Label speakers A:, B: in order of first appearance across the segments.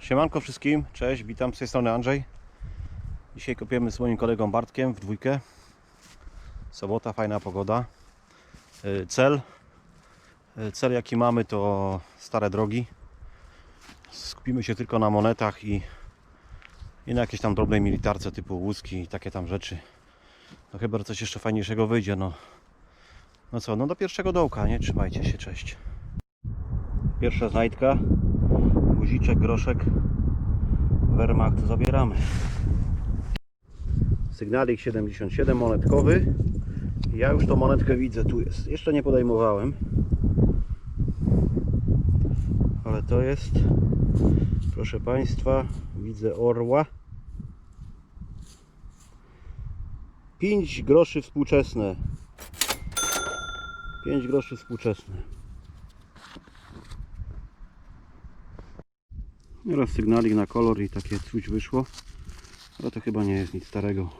A: Siemanko wszystkim, cześć, witam z tej strony Andrzej. Dzisiaj kopiemy z moim kolegą Bartkiem w dwójkę. Sobota, fajna pogoda. Y, Cel, y, cel jaki mamy to stare drogi. Skupimy się tylko na monetach i, i na jakiejś tam drobnej militarce typu łuski i takie tam rzeczy. No chyba coś jeszcze fajniejszego wyjdzie, no. No co, no do pierwszego dołka, nie? Trzymajcie się, cześć. Pierwsza znajdka, guziczek, groszek, Wehrmacht zabieramy. Sygnalik 77 monetkowy. Ja już tą monetkę widzę, tu jest. Jeszcze nie podejmowałem. Ale to jest, proszę Państwa, widzę orła. 5 groszy współczesne. 5 groszy współczesne. Teraz sygnalik na kolor i takie coś wyszło. Ale to chyba nie jest nic starego.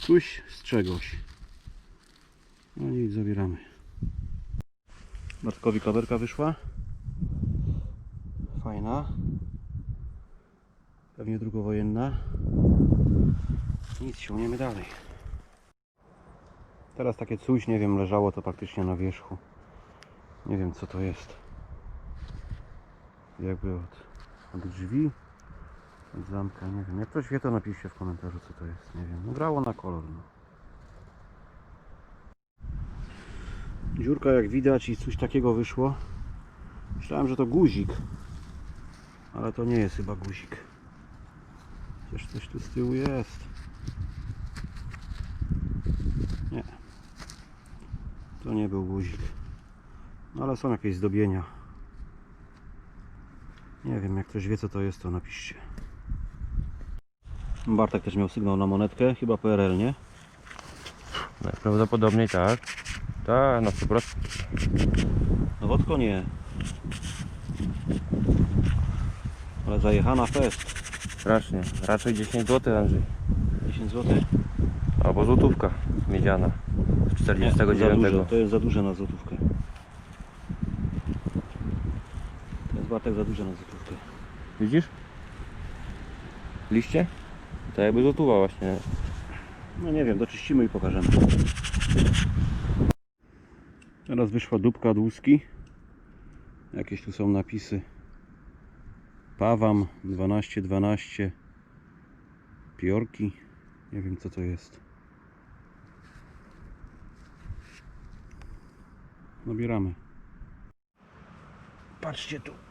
A: Coś z czegoś. No nic, zabieramy. Bartkowi klawerka wyszła. Fajna. Pewnie drugowojenna. Nic, ciągniemy dalej. Teraz takie coś, nie wiem, leżało to praktycznie na wierzchu. Nie wiem co to jest. Jakby od, od drzwi, od zamka, nie wiem. Jak ktoś wie to napiszcie w komentarzu co to jest. Nie wiem. No grało na kolor. No. Dziurka jak widać i coś takiego wyszło. Myślałem, że to guzik. Ale to nie jest chyba guzik. Chociaż coś tu z tyłu jest. Nie. To nie był guzik. No ale są jakieś zdobienia. Nie wiem, jak ktoś wie co to jest, to napiszcie. Bartek też miał sygnał na monetkę, chyba PRL, nie?
B: Najprawdopodobniej tak. Tak, na 100%.
A: No wodko nie. Ale zajechana fest.
B: Strasznie. Raczej 10 zł Andrzej.
A: 10 zł.
B: Albo złotówka miedziana. Z
A: za
B: 49.
A: duże, to jest za duże na złotówkę. To jest Bartek za duże na złotówkę.
B: Widzisz? Liście? To jakby złotówa właśnie.
A: No nie wiem, doczyścimy i pokażemy. Teraz wyszła dupka od łuski. Jakieś tu są napisy. Pawam 1212 Piorki. Nie wiem co to jest. Nabieramy. Patrzcie tu.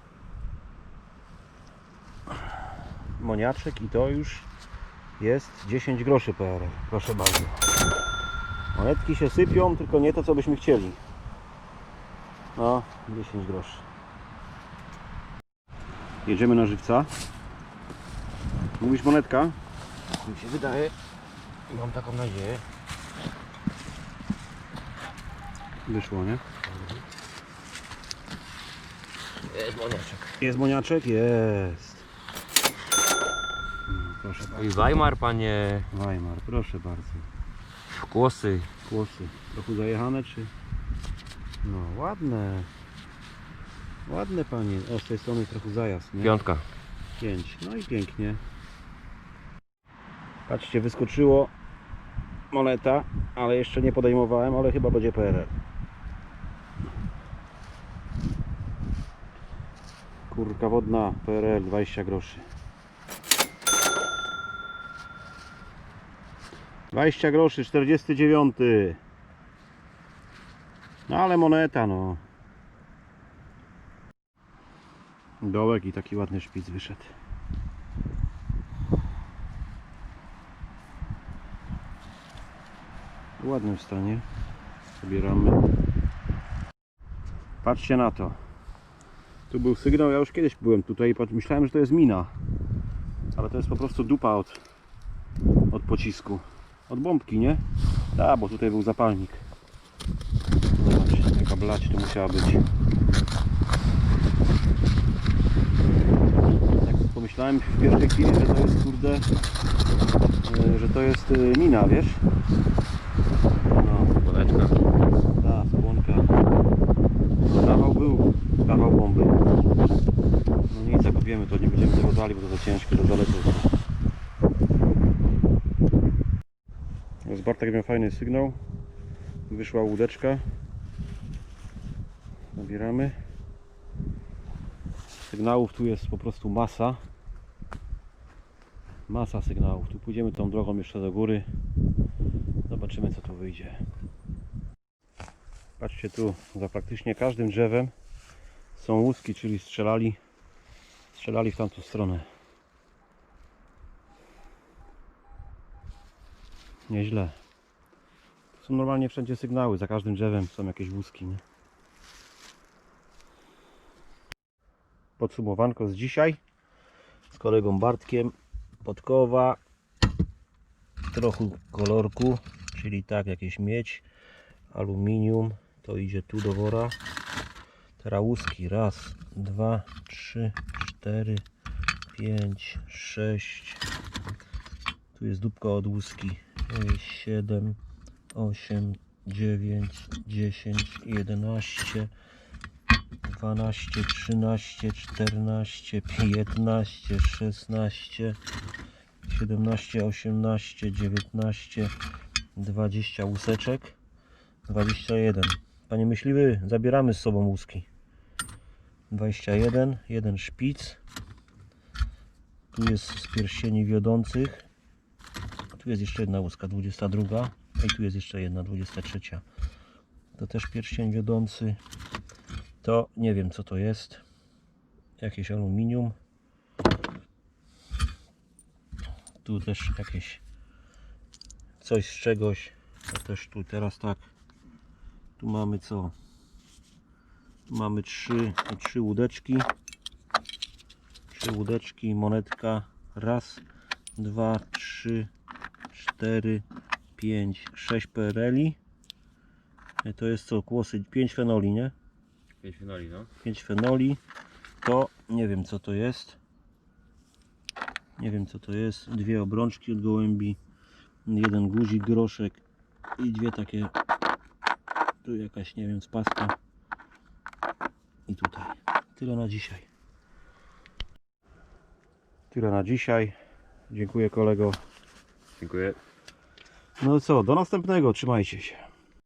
A: Moniaczek i to już jest 10 groszy PRL. Proszę bardzo. Monetki się sypią, tylko nie to co byśmy chcieli. No, 10 groszy. Jedziemy na żywca. Mówisz monetka?
B: Mi się wydaje. Mam taką nadzieję.
A: Wyszło, nie?
B: Jest moniaczek.
A: Jest moniaczek? Jest. Proszę
B: I
A: bardzo.
B: Weimar panie.
A: Weimar, proszę bardzo.
B: Kłosy.
A: Kłosy. Trochę zajechane czy? No, ładne. Ładne panie. O, z tej strony trochę zajazd, nie?
B: Piątka.
A: 5. No i pięknie. Patrzcie, wyskoczyło moneta, ale jeszcze nie podejmowałem, ale chyba będzie PRL. Kurka wodna, PRL 20 groszy. 20 groszy, 49. No ale moneta, no. Dołek i taki ładny szpic wyszedł. W ładnym stanie. Zabieramy. Patrzcie na to. Tu był sygnał, ja już kiedyś byłem tutaj i myślałem, że to jest mina. Ale to jest po prostu dupa od, od pocisku. Od bombki, nie? Tak, bo tutaj był zapalnik. Zobacz, jaka blać tu musiała być. Tak pomyślałem w pierwszej chwili, że to jest kurde, e, że to jest e, mina, wiesz? No,
B: Moneczka.
A: ta, skłonka. Zawał był. kawał bomby. No nic, zakopiemy to, nie będziemy tego dali, bo to za ciężkie, to daleko. Z Bartek miał fajny sygnał. Wyszła łódeczka. Nabieramy. Sygnałów tu jest po prostu masa. Masa sygnałów. Tu pójdziemy tą drogą jeszcze do góry. Zobaczymy co tu wyjdzie. Patrzcie tu, za praktycznie każdym drzewem są łuski, czyli strzelali, strzelali w tamtą stronę. Nieźle. Są normalnie wszędzie sygnały, za każdym drzewem są jakieś łuski. Nie? Podsumowanko z dzisiaj z kolegą Bartkiem. Podkowa, trochę kolorku, czyli tak jakieś miedź, aluminium, to idzie tu do wora. Teraz łuski, raz, dwa, trzy, cztery, pięć, sześć. Tu jest dupka od łuski. To jest siedem, osiem, dziewięć, dziesięć, jedenaście, dwanaście, trzynaście, czternaście, piętnaście, szesnaście, siedemnaście, osiemnaście, dziewiętnaście, dwadzieścia łuseczek. 21. Panie myśliwy, zabieramy z sobą łuski. 21, jeden szpic. Tu jest z pierścieni wiodących. Tu jest jeszcze jedna łuska, 22. I tu jest jeszcze jedna, 23. To też pierścień wiodący. To nie wiem co to jest. Jakieś aluminium. Tu też jakieś coś z czegoś. To też tu teraz tak. Tu mamy co? Tu mamy trzy, trzy łódeczki. Trzy łódeczki, monetka. Raz, dwa, trzy, cztery, pięć, sześć PRL-i. E, To jest co? Kłosy, pięć fenoli, nie?
B: 5 finali, no.
A: 5 fenoli. To nie wiem co to jest. Nie wiem co to jest. Dwie obrączki od gołębi. Jeden guzik, groszek i dwie takie. Tu jakaś, nie wiem, spaska. I tutaj. Tyle na dzisiaj. Tyle na dzisiaj. Dziękuję kolego.
B: Dziękuję.
A: No co, do następnego. Trzymajcie się.